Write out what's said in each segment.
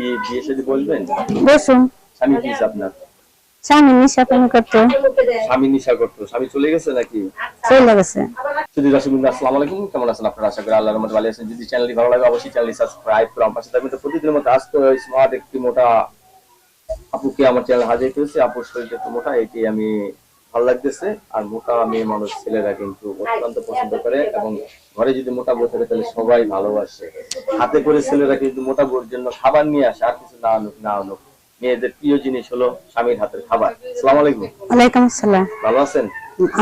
কি বিয়ে সাথে বলবেন? বসুন। স্বামী কি আপনার? স্বামী নিশা পান করতো। স্বামী নিশা করতো। স্বামী চলে গেছে নাকি? চলে গেছে। যদি দর্শক বন্ধু আসসালামু আলাইকুম। কেমন আছেন আপনারা? আশা করি আল্লাহর রহমতে ভালো আছেন। যদি চ্যানেলটি ভালো লাগে অবশ্যই চ্যানেলটি সাবস্ক্রাইব করুন পাশে থাকবেন। তো প্রতিদিনের মতো আজকে স্মার্ট একটি মোটা আপুকে আমার চ্যানেল হাজির করেছে। আপুর শরীরটা একটু মোটা এটি আমি ভালো লাগতেছে। আর মোটা মেয়ে মানুষ ছেলেরা কিন্তু অত্যন্ত পছন্দ করে এবং ঘরে যদি মোটা বউ থাকে তাহলে সবাই ভালোবাসে। হাতে করে ছেলেরা কিন্তু মোটা বউর জন্য খাবার নিয়ে আসে আর কিছু না আনুক না আনুক। মেয়েদের প্রিয় জিনিস হলো স্বামীর হাতের খাবার। সালাম আলাইকুম। ওয়ালাইকুম আসসালাম। ভালো আছেন?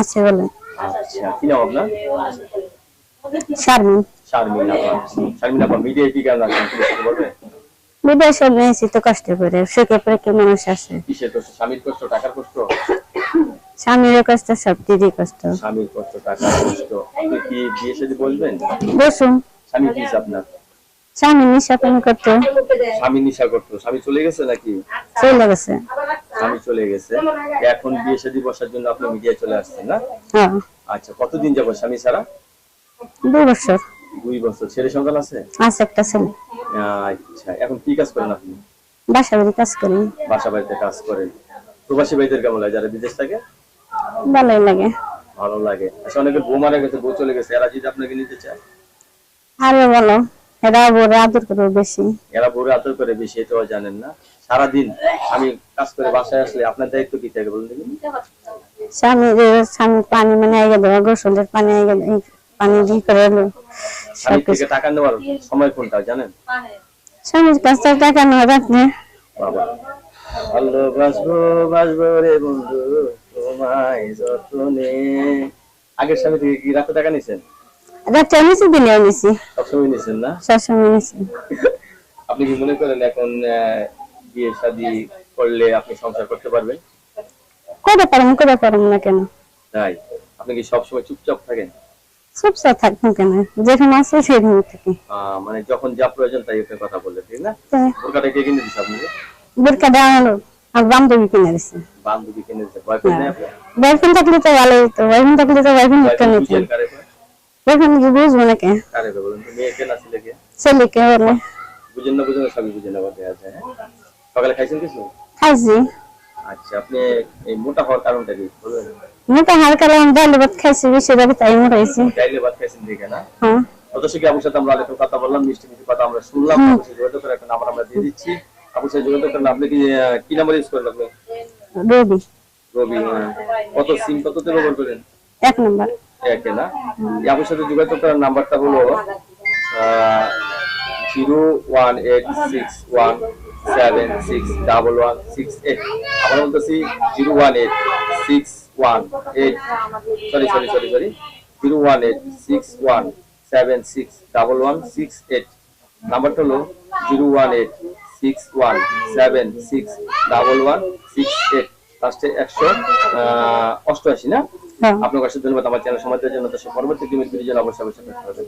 আছে বলে আচ্ছা কি নাম আপনার? শারমিন। শারমিন আপা। শারমিন আপা মিডিয়ায় কি কেমন আছেন বলবেন? সব নিয়েছি তো কষ্ট করে সুখে পরে কি মানুষ আছে কিসের কষ্ট? স্বামীর কষ্ট টাকার কষ্ট? স্বামীরও কষ্ট সব দিদি কষ্ট স্বামীর কষ্ট টাকার কষ্ট আপনি কি বিয়ে সাথে বলবেন বসুন। স্বামী কি আপনার স্বামী নিশা পান করতো। স্বামী নিশা করতো। স্বামী চলে গেছে নাকি? চলে গেছে। স্বামী চলে গেছে। এখন বিয়ে সাথে বসার জন্য আপনি মিডিয়ায় চলে আসছেন না? হ্যাঁ। আচ্ছা কতদিন যাব স্বামী ছাড়া? দুই বছর। দুই বছর। ছেলে সন্তান আছে? আছে একটা ছেলে। আচ্ছা এখন কি কাজ করেন আপনি? বাসা বাড়ি কাজ করেন বাসা বাড়িতে কাজ করেন। প্রবাসী ভাইদের কেমন লাগে? যারা বিদেশ থাকে? ভালোই লাগে। ভালো লাগে। আচ্ছা অনেকে বউ মারা গেছে বউ চলে গেছে এরা যদি আপনাকে নিতে চায়? আরও বলো এরা বড় আদর করব বেশি। এরা বড় আতর করে বেশি এটাও জানেন না। সারাদিন আমি কাজ করে বাসায় আসলে আপনার দায়িত্ব কি থাকে বলুন দেখি। স্বামী স্বামী পানি মানে আগে দেওয়া গোসলের পানি আগে পানি দিয়ে করে এলো। স্বামীর থেকে টাকা নেওয়ার সময় কোনটা জানেন? স্বামীর কাছ থেকে টাকা না রাখলে বাবা। ভালোবাসবো বাসবো রে বন্ধু। তোমায় যতনে। আগের স্বামী থেকে কি রাতে টাকা নিছেন? রাত্রে নিচে দিলে নিছি। সবসময় নিছেন না? সবসময় নিছি। আপনি কি মনে করেন এখন বিয়ে শাদী করলে আপনি সংসার করতে পারবেন? না কেন? তাই। আপনি কি সবসময় চুপচাপ থাকেন? চুপচাপ কেন? যেখানে আছে সেখানে থাকি। আহ, মানে যখন যা প্রয়োজন তাই কথা বললেন ঠিক না? বোরকাটা কে কিনে দিচ্ছে আর বান্ধবী কিনে দিছে। বান্ধবী কিনে দিচ্ছে বয়ফ্রেন্ড নেই আপনার বয়ফ্রেন্ড থাকলে তো ভালোই তো বয়ফ্রেন্ড থাকলে তো বয়ফ্রেন্ড বয়ফ্রেন্ড নিতে বুঝেন কারে কয়? বয়ফ্রেন্ড কি বুঝব না কে কারে কয় বলুন তো মেয়েকে না ছেলেকে ছেলেকে বলে। বুঝেন না বুঝেন সবই বুঝেন না কথা আছে হ্যাঁ? সকালে খাইছেন কিছু? খাইছি। আচ্ছা আপনি এই মোটা হওয়ার কারণটা কি? বলবেন মোটা আমি ডাল ভাত খাইছি বেশি ভাবে তাই মোটাইছি ডাইলে ভাত খাইছেন দেখে না? হ্যাঁ। অবশ্য কি আপুর সাথে আমরা কথা বললাম মিষ্টি মিষ্টি কথা আমরা শুনলাম আপুর যোগাযোগ করে একটা নাম্বার আমরা দিয়ে দিচ্ছি। আপুর সাথে যোগাযোগ করেন আপনি কি কি নাম্বার ইউজ করেন আপনি? রবি। রবি কত সিম কততে ব্যবহার করেন? এক নম্বর। একে না? আপুর সাথে যোগাযোগ করার নাম্বারটা হলো zero one eight six one seven six double one six eight. আমরা বলতেছি zero one eight six one eight. Sorry sorry sorry sorry. Zero one eight six one seven six double one six eight. নাম্বারটা হলো zero one eight six one seven six double one six eight লাস্টে একশো আহ, অষ্টআশি না? হ্যাঁ। আপনার কাছে ধন্যবাদ। আমার চ্যানেল সমাজের জন্য দেশের পরবর্তী টিমের জন্য অবশ্যই অবশ্যই করতে